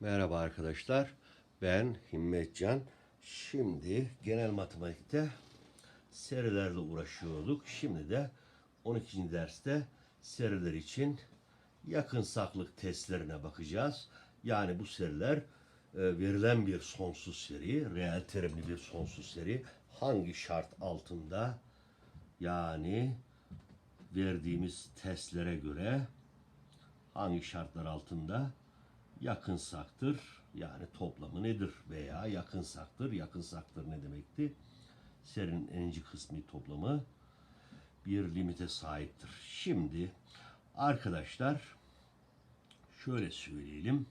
Merhaba arkadaşlar. Ben Himmetcan. Şimdi genel matematikte serilerle uğraşıyorduk. Şimdi de 12. derste seriler için yakın saklık testlerine bakacağız. Yani bu seriler e, verilen bir sonsuz seri, reel terimli bir sonsuz seri hangi şart altında yani verdiğimiz testlere göre hangi şartlar altında yakınsaktır yani toplamı nedir veya yakınsaktır yakınsaktır ne demekti serinin enci kısmi toplamı bir limite sahiptir. Şimdi arkadaşlar şöyle söyleyelim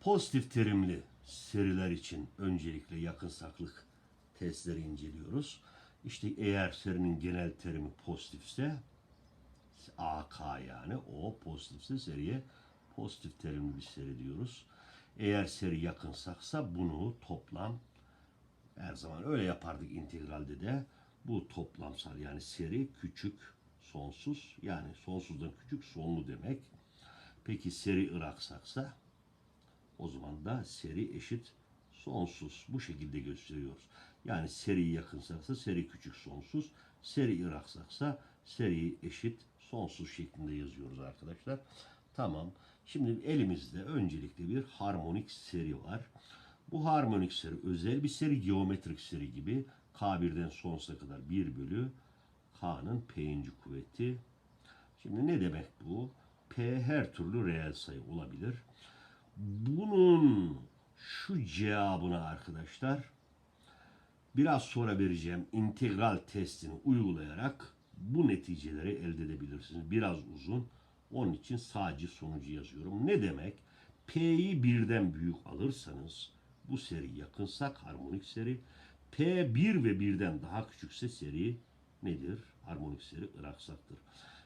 pozitif terimli seriler için öncelikle yakınsaklık testleri inceliyoruz. İşte eğer serinin genel terimi pozitifse AK yani o pozitifse seriye pozitif terimli seri diyoruz. Eğer seri yakınsaksa bunu toplam her zaman öyle yapardık integralde de bu toplamsal yani seri küçük sonsuz yani sonsuzdan küçük sonlu demek. Peki seri ıraksaksa o zaman da seri eşit sonsuz. Bu şekilde gösteriyoruz. Yani seri yakınsaksa seri küçük sonsuz. Seri iraksaksa seri eşit sonsuz şeklinde yazıyoruz arkadaşlar. Tamam. Şimdi elimizde öncelikle bir harmonik seri var. Bu harmonik seri özel bir seri, geometrik seri gibi K1'den sonsuza kadar 1 bölü K'nın P'inci kuvveti. Şimdi ne demek bu? P her türlü reel sayı olabilir. Bunun şu cevabına arkadaşlar biraz sonra vereceğim integral testini uygulayarak bu neticeleri elde edebilirsiniz. Biraz uzun. Onun için sadece sonucu yazıyorum. Ne demek? P'yi birden büyük alırsanız bu seri yakınsak harmonik seri. P 1 ve birden daha küçükse seri nedir? Harmonik seri ıraksaktır.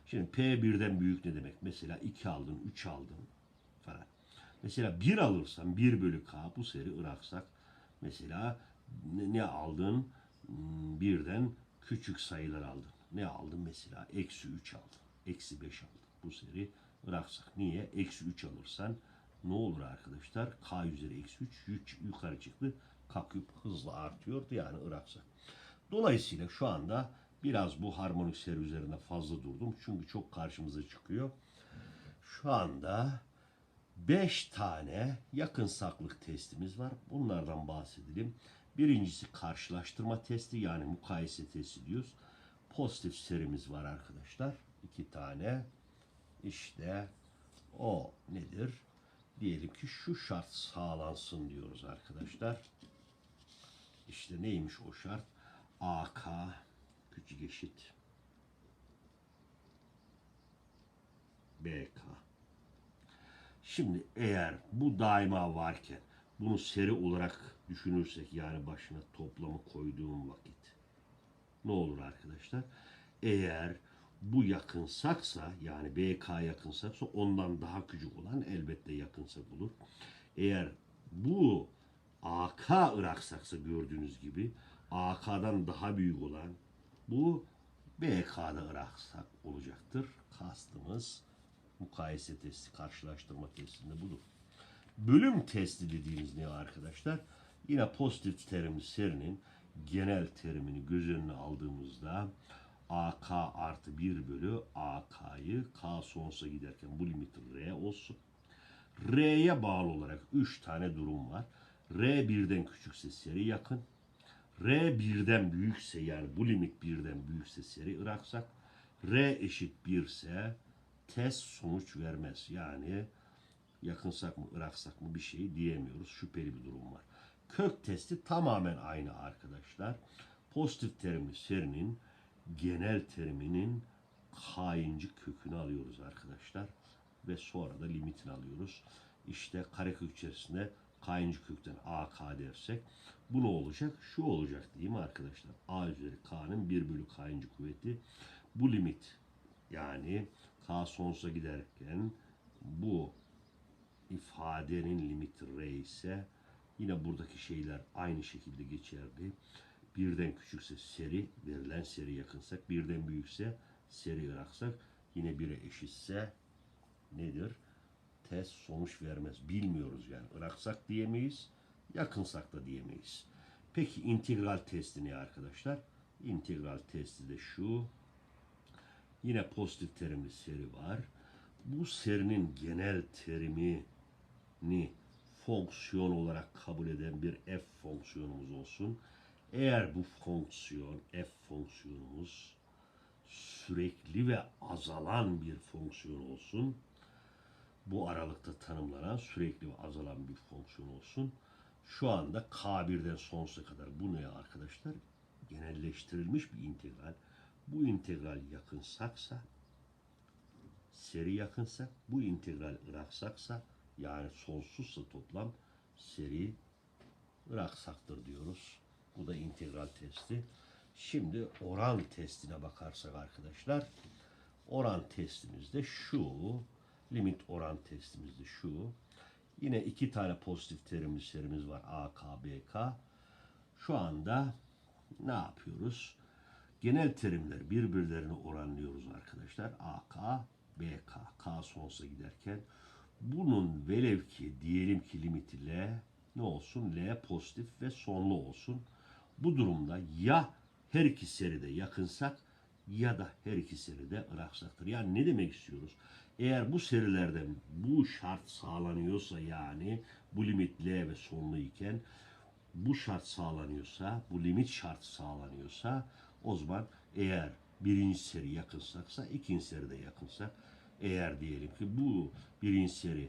Şimdi P birden büyük ne demek? Mesela 2 aldın, 3 aldın falan. Mesela 1 alırsan 1 bölü K bu seri ıraksak. Mesela ne, ne aldın? Hmm, Birden küçük sayılar aldın. Ne aldın mesela? Eksi 3 aldın. Eksi 5 aldın. Bu seri ıraksak. Niye? Eksi 3 alırsan ne olur arkadaşlar? K üzeri eksi 3 yük- yukarı çıktı. K küp hızla artıyordu yani ıraksak. Dolayısıyla şu anda biraz bu harmonik seri üzerinde fazla durdum. Çünkü çok karşımıza çıkıyor. Şu anda 5 tane yakın saklık testimiz var. Bunlardan bahsedelim. Birincisi karşılaştırma testi yani mukayese testi diyoruz. Pozitif serimiz var arkadaşlar. iki tane. İşte o nedir? Diyelim ki şu şart sağlansın diyoruz arkadaşlar. İşte neymiş o şart? AK küçük eşit BK. Şimdi eğer bu daima varken bunu seri olarak düşünürsek yani başına toplamı koyduğum vakit ne olur arkadaşlar? Eğer bu yakınsaksa yani BK yakınsaksa ondan daha küçük olan elbette yakınsak olur. Eğer bu AK ıraksaksa gördüğünüz gibi AK'dan daha büyük olan bu BK'da ıraksak olacaktır. Kastımız mukayese testi, karşılaştırma testinde budur. Bölüm testi dediğimiz ne arkadaşlar? Yine pozitif terimli serinin genel terimini göz önüne aldığımızda AK artı 1 bölü AK'yı K sonsuza giderken bu limit R olsun. R'ye bağlı olarak 3 tane durum var. R birden küçükse seri yakın. R birden büyükse yani bu limit birden büyükse seri ıraksak. R eşit 1 ise test sonuç vermez. Yani yakınsak mı ıraksak mı bir şey diyemiyoruz. Şüpheli bir durum var. Kök testi tamamen aynı arkadaşlar. Pozitif terimli serinin genel teriminin k'yıncı kökünü alıyoruz arkadaşlar. Ve sonra da limitini alıyoruz. İşte karekök içerisinde k'yıncı kökten ak dersek bu ne olacak? Şu olacak değil mi arkadaşlar? a üzeri k'nın 1 bölü k'yıncı kuvveti. Bu limit yani k sonsuza giderken bu ifadenin limiti r ise yine buradaki şeyler aynı şekilde geçerli. Birden küçükse seri, verilen seri yakınsak, birden büyükse seri ıraksak, yine bire eşitse nedir? test sonuç vermez. Bilmiyoruz yani. Iraksak diyemeyiz, yakınsak da diyemeyiz. Peki integral testi ne arkadaşlar? İntegral testi de şu. Yine pozitif terimli seri var. Bu serinin genel terimini fonksiyon olarak kabul eden bir f fonksiyonumuz olsun. Eğer bu fonksiyon f fonksiyonumuz sürekli ve azalan bir fonksiyon olsun. Bu aralıkta tanımlanan sürekli ve azalan bir fonksiyon olsun. Şu anda K1'den sonsuza kadar bu ne arkadaşlar? Genelleştirilmiş bir integral. Bu integral yakınsaksa seri yakınsa bu integral ıraksaksa yani sonsuzsa toplam seri ıraksaktır diyoruz. Bu da integral testi. Şimdi oran testine bakarsak arkadaşlar oran testimiz de şu limit oran testimiz de şu yine iki tane pozitif terimli serimiz var A, K, B, K. Şu anda ne yapıyoruz? Genel terimler birbirlerine oranlıyoruz arkadaşlar. A, K, B, K. K sonsuza giderken bunun velev ki diyelim ki limiti L ne olsun? L pozitif ve sonlu olsun. Bu durumda ya her iki seride yakınsak ya da her iki seride ıraksaktır. Yani ne demek istiyoruz? Eğer bu serilerden bu şart sağlanıyorsa yani bu limit L ve sonlu iken bu şart sağlanıyorsa, bu limit şart sağlanıyorsa o zaman eğer birinci seri yakınsaksa ikinci seri de yakınsak eğer diyelim ki bu birinci seri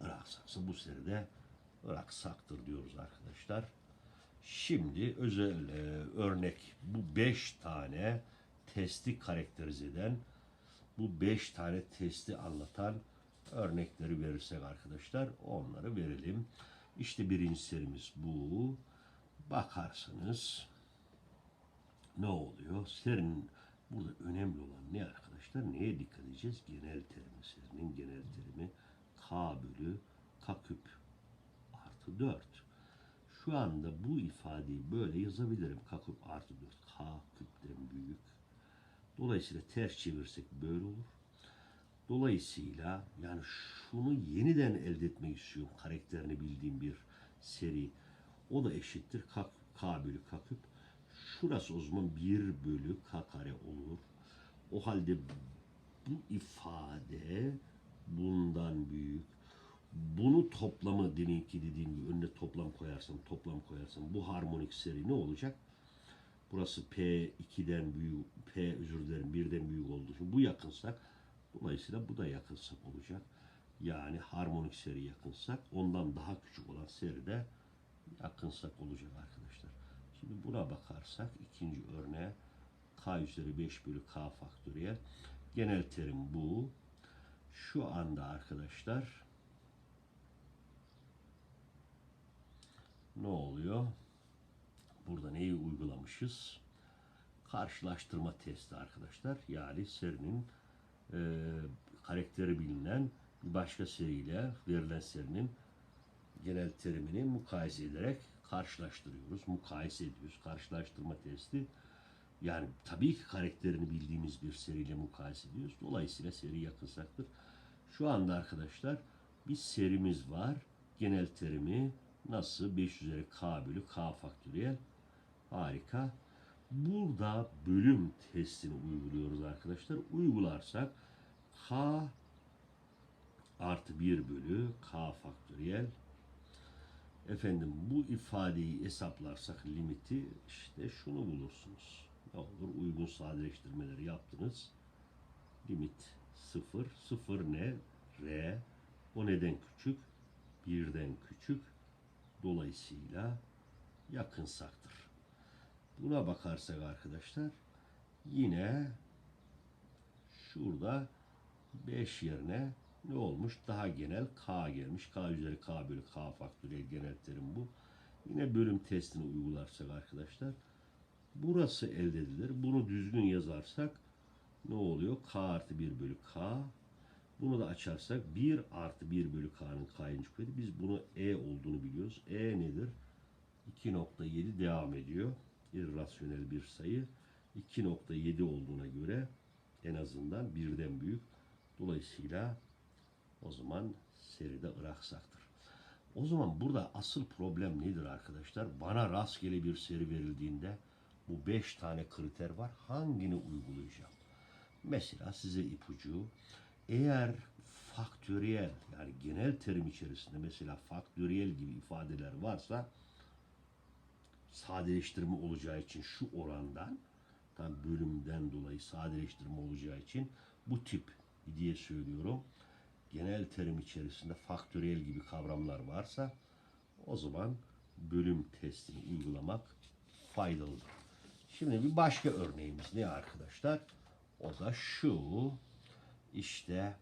ıraksaksa bu seri de ıraksaktır diyoruz arkadaşlar. Şimdi özel e, örnek bu beş tane testi karakterize eden bu beş tane testi anlatan örnekleri verirsek arkadaşlar onları verelim. İşte birinci serimiz bu. Bakarsanız ne oluyor? Serinin burada önemli olan ne arkadaşlar? Neye dikkat edeceğiz? Genel terimi. Serinin genel terimi K bölü K küp artı 4. Şu anda bu ifadeyi böyle yazabilirim. K küp artı 4. K küpten büyük. Dolayısıyla ters çevirsek böyle olur. Dolayısıyla yani şunu yeniden elde etmek istiyorum. Karakterini bildiğim bir seri. O da eşittir K, K bölü K küp. Şurası o zaman 1 bölü K kare olur. O halde bu ifade bundan büyük. Bunu toplamı demin ki dediğim gibi önüne toplam koyarsam, toplam koyarsam bu harmonik seri ne olacak? Burası P2'den büyük, P özür dilerim 1'den büyük olduğu için bu yakınsak dolayısıyla bu da yakınsak olacak. Yani harmonik seri yakınsak ondan daha küçük olan seri de yakınsak olacak arkadaşlar. Şimdi buna bakarsak ikinci örneğe K üzeri 5 bölü K faktöriyel. Genel terim bu. Şu anda arkadaşlar ne oluyor? Burada neyi uygulamışız? Karşılaştırma testi arkadaşlar. Yani serinin e, karakteri bilinen bir başka seriyle verilen serinin genel terimini mukayese ederek karşılaştırıyoruz. Mukayese ediyoruz. Karşılaştırma testi. Yani tabii ki karakterini bildiğimiz bir seriyle mukayese ediyoruz. Dolayısıyla seri yakınsaktır. Şu anda arkadaşlar bir serimiz var. Genel terimi nasıl? 5 üzeri k bölü k faktöriyel. Harika. Burada bölüm testini uyguluyoruz arkadaşlar. Uygularsak k artı 1 bölü k faktöriyel efendim bu ifadeyi hesaplarsak limiti işte şunu bulursunuz. Ne olur uygun sadeleştirmeleri yaptınız. Limit 0. 0 ne? R. O neden küçük? Birden küçük. Dolayısıyla yakınsaktır. Buna bakarsak arkadaşlar yine şurada 5 yerine ne olmuş? Daha genel K gelmiş. K üzeri K bölü K faktöriyel genel terim bu. Yine bölüm testini uygularsak arkadaşlar burası elde edilir. Bunu düzgün yazarsak ne oluyor? K artı 1 bölü K. Bunu da açarsak 1 artı 1 bölü K'nın K'yıncı kuvveti. Biz bunu E olduğunu biliyoruz. E nedir? 2.7 devam ediyor. İrrasyonel bir sayı. 2.7 olduğuna göre en azından birden büyük. Dolayısıyla O zaman seride ıraksaktır. O zaman burada asıl problem nedir arkadaşlar? Bana rastgele bir seri verildiğinde bu beş tane kriter var. Hangini uygulayacağım? Mesela size ipucu. Eğer faktöriyel yani genel terim içerisinde mesela faktöriyel gibi ifadeler varsa sadeleştirme olacağı için şu orandan tam bölümden dolayı sadeleştirme olacağı için bu tip diye söylüyorum. Genel terim içerisinde faktöriyel gibi kavramlar varsa o zaman bölüm testini uygulamak faydalıdır. Şimdi bir başka örneğimiz ne arkadaşlar? O da şu. İşte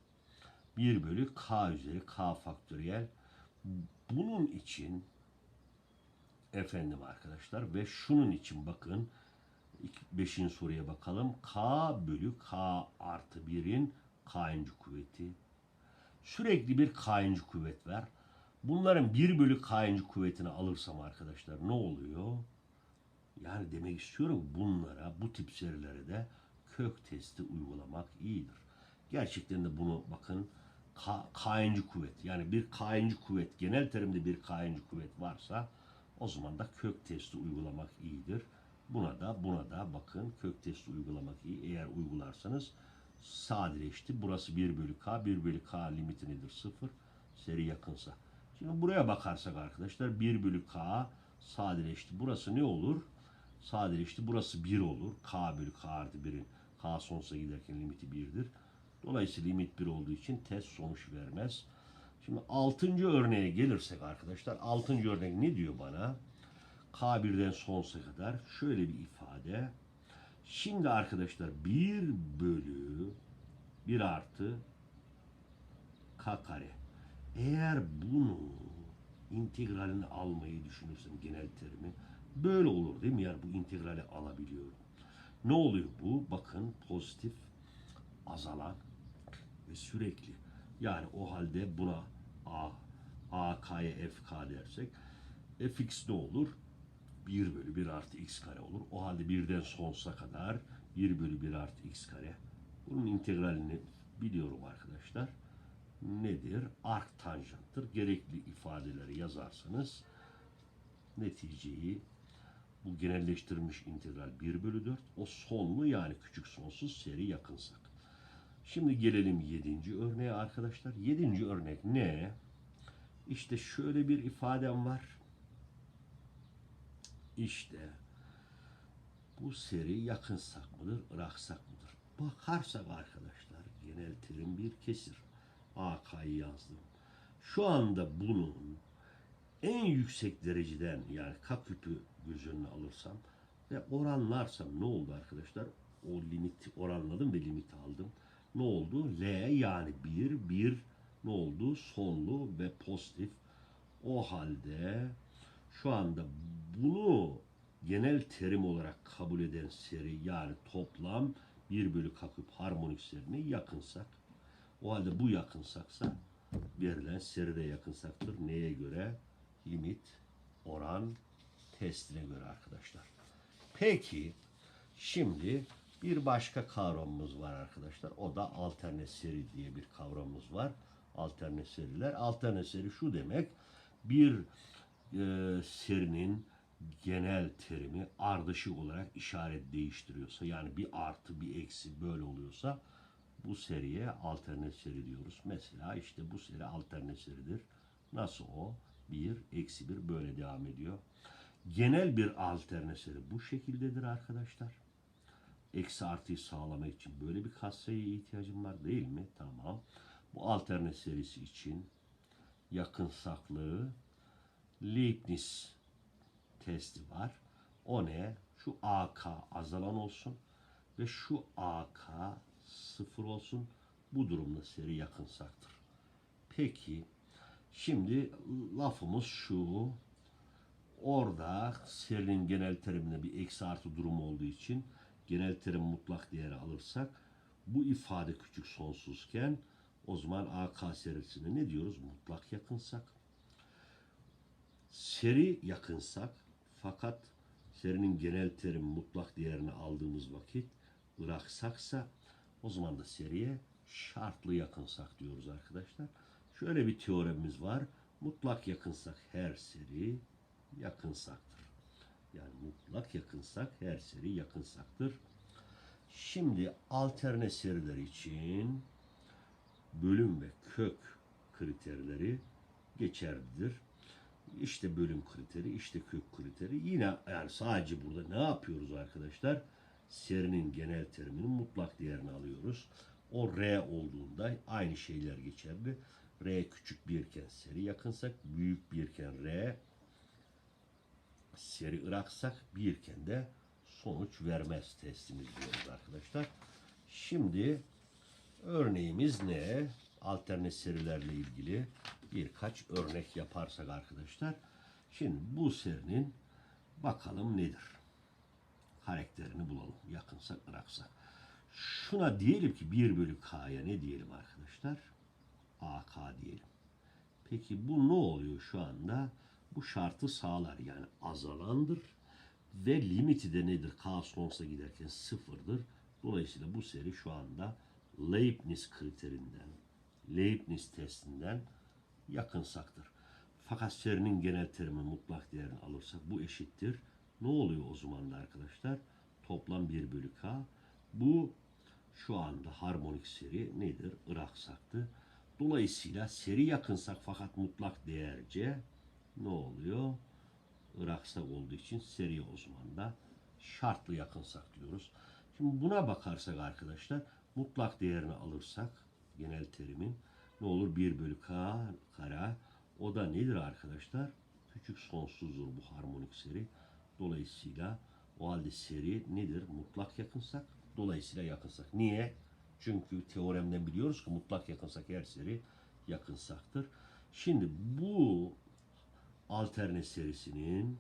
1 bölü k üzeri k faktöriyel. Bunun için efendim arkadaşlar ve şunun için bakın 5. soruya bakalım. K bölü K artı 1'in K'ıncı kuvveti. Sürekli bir K'ıncı kuvvet var. Bunların 1 bölü K'ıncı kuvvetini alırsam arkadaşlar ne oluyor? Yani demek istiyorum bunlara, bu tip serilere de kök testi uygulamak iyidir. Gerçekten de bunu bakın K, K'ıncı kuvvet yani bir K'ıncı kuvvet genel terimde bir K'ıncı kuvvet varsa o zaman da kök testi uygulamak iyidir. Buna da buna da bakın kök testi uygulamak iyi. Eğer uygularsanız sadeleşti. Burası 1 bölü k. 1 bölü k limiti nedir? 0. Seri yakınsa. Şimdi buraya bakarsak arkadaşlar 1 bölü k sadeleşti. Burası ne olur? Sadeleşti. Burası 1 olur. k bölü k artı 1'in k sonsuza giderken limiti 1'dir. Dolayısıyla limit 1 olduğu için test sonuç vermez. Şimdi 6. örneğe gelirsek arkadaşlar 6. örnek ne diyor bana? K1'den sonsuza kadar şöyle bir ifade. Şimdi arkadaşlar 1 bölü 1 artı K kare. Eğer bunu integralini almayı düşünürsem genel terimi böyle olur değil mi? Yani bu integrali alabiliyorum. Ne oluyor bu? Bakın pozitif azalan ve sürekli. Yani o halde buna A, A, K'ya F, K dersek fx ne olur? 1 bölü 1 artı x kare olur. O halde birden sonsuza kadar 1 bölü 1 artı x kare. Bunun integralini biliyorum arkadaşlar. Nedir? Ark tanjanttır. Gerekli ifadeleri yazarsanız neticeyi bu genelleştirilmiş integral 1 bölü 4 o sonlu yani küçük sonsuz seri yakınsak. Şimdi gelelim 7. örneğe arkadaşlar. 7. örnek ne? İşte şöyle bir ifadem var. İşte bu seri yakınsak mıdır, ıraksak mıdır? Bakarsak arkadaşlar genel terim bir kesir. AK'yı yazdım. Şu anda bunun en yüksek dereceden yani k göz önüne alırsam ve oranlarsam ne oldu arkadaşlar? O limiti oranladım ve limiti aldım. Ne oldu? L yani 1, 1 ne oldu? Sonlu ve pozitif. O halde şu anda bunu genel terim olarak kabul eden seri yani toplam 1 bölü k küp harmonik serine yakınsak o halde bu yakınsaksa verilen seri de yakınsaktır. Neye göre? Limit, oran, testine göre arkadaşlar. Peki şimdi bir başka kavramımız var arkadaşlar. O da alterne seri diye bir kavramımız var. Alterne seriler. Alterne seri şu demek. Bir e, serinin genel terimi ardışık olarak işaret değiştiriyorsa yani bir artı bir eksi böyle oluyorsa bu seriye alterne seri diyoruz. Mesela işte bu seri alterne seridir. Nasıl o? 1, eksi 1 böyle devam ediyor. Genel bir alterne seri bu şekildedir arkadaşlar. Eksi artıyı sağlamak için böyle bir katsayıya ihtiyacım var değil mi? Tamam. Bu alterne serisi için yakınsaklığı Leibniz testi var. O ne? Şu AK azalan olsun ve şu AK sıfır olsun. Bu durumda seri yakınsaktır. Peki şimdi lafımız şu. Orada serinin genel teriminde bir eksi artı durumu olduğu için genel terim mutlak değeri alırsak bu ifade küçük sonsuzken o zaman AK serisine ne diyoruz? Mutlak yakınsak. Seri yakınsak fakat serinin genel terim mutlak değerini aldığımız vakit bıraksaksa o zaman da seriye şartlı yakınsak diyoruz arkadaşlar. Şöyle bir teoremimiz var. Mutlak yakınsak her seri yakınsaktır. Yani mutlak yakınsak her seri yakınsaktır. Şimdi alterne seriler için bölüm ve kök kriterleri geçerlidir. İşte bölüm kriteri, işte kök kriteri. Yine yani sadece burada ne yapıyoruz arkadaşlar? Serinin genel teriminin mutlak değerini alıyoruz. O R olduğunda aynı şeyler geçerli. R küçük birken seri yakınsak, büyük birken R seri ıraksak birken de sonuç vermez testimiz diyoruz arkadaşlar. Şimdi örneğimiz ne? Alterne serilerle ilgili birkaç örnek yaparsak arkadaşlar. Şimdi bu serinin bakalım nedir? Karakterini bulalım. Yakınsak ıraksak. Şuna diyelim ki 1 bölü k'ya ne diyelim arkadaşlar? AK diyelim. Peki bu ne oluyor şu anda? Bu şartı sağlar. Yani azalandır. Ve limiti de nedir? K sonsuza giderken sıfırdır. Dolayısıyla bu seri şu anda Leibniz kriterinden, Leibniz testinden yakınsaktır. Fakat serinin genel terimi mutlak değerini alırsak bu eşittir. Ne oluyor o zaman da arkadaşlar? Toplam 1 bölü K. Bu şu anda harmonik seri nedir? Iraksaktı. Dolayısıyla seri yakınsak fakat mutlak değerce ne oluyor? Iraksak olduğu için seri o zaman da şartlı yakınsak diyoruz. Şimdi buna bakarsak arkadaşlar mutlak değerini alırsak genel terimin ne olur 1 bölü k kara o da nedir arkadaşlar? Küçük sonsuzdur bu harmonik seri. Dolayısıyla o halde seri nedir? Mutlak yakınsak. Dolayısıyla yakınsak. Niye? Çünkü teoremden biliyoruz ki mutlak yakınsak her seri yakınsaktır. Şimdi bu alterne serisinin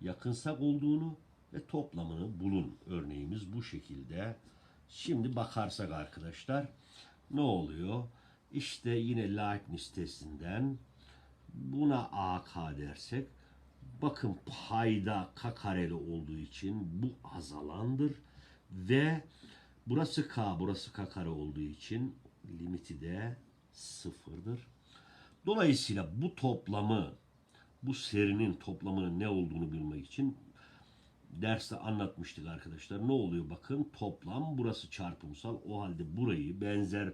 yakınsak olduğunu ve toplamını bulun. Örneğimiz bu şekilde. Şimdi bakarsak arkadaşlar ne oluyor? İşte yine Leibniz testinden buna AK dersek bakın payda k kareli olduğu için bu azalandır ve burası k burası k kare olduğu için limiti de sıfırdır. Dolayısıyla bu toplamı bu serinin toplamının ne olduğunu bilmek için derste anlatmıştık arkadaşlar. Ne oluyor bakın toplam burası çarpımsal o halde burayı benzer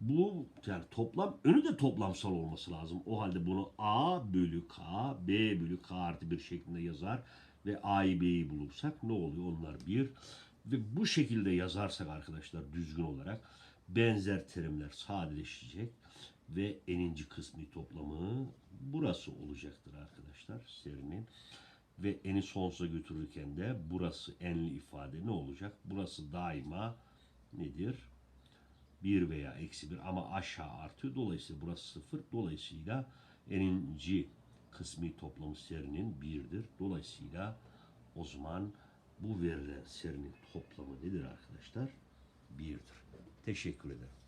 bu yani toplam önü de toplamsal olması lazım. O halde bunu A bölü K, B bölü K artı bir şeklinde yazar ve A'yı B'yi bulursak ne oluyor? Onlar bir. Ve bu şekilde yazarsak arkadaşlar düzgün olarak benzer terimler sadeleşecek ve eninci kısmi toplamı burası olacaktır arkadaşlar serinin. Ve eni sonsuza götürürken de burası enli ifade ne olacak? Burası daima nedir? 1 veya eksi 1 ama aşağı artıyor. Dolayısıyla burası 0. Dolayısıyla eninci kısmi toplamı serinin 1'dir. Dolayısıyla o zaman bu verilen serinin toplamı nedir arkadaşlar? 1'dir. Teşekkür ederim.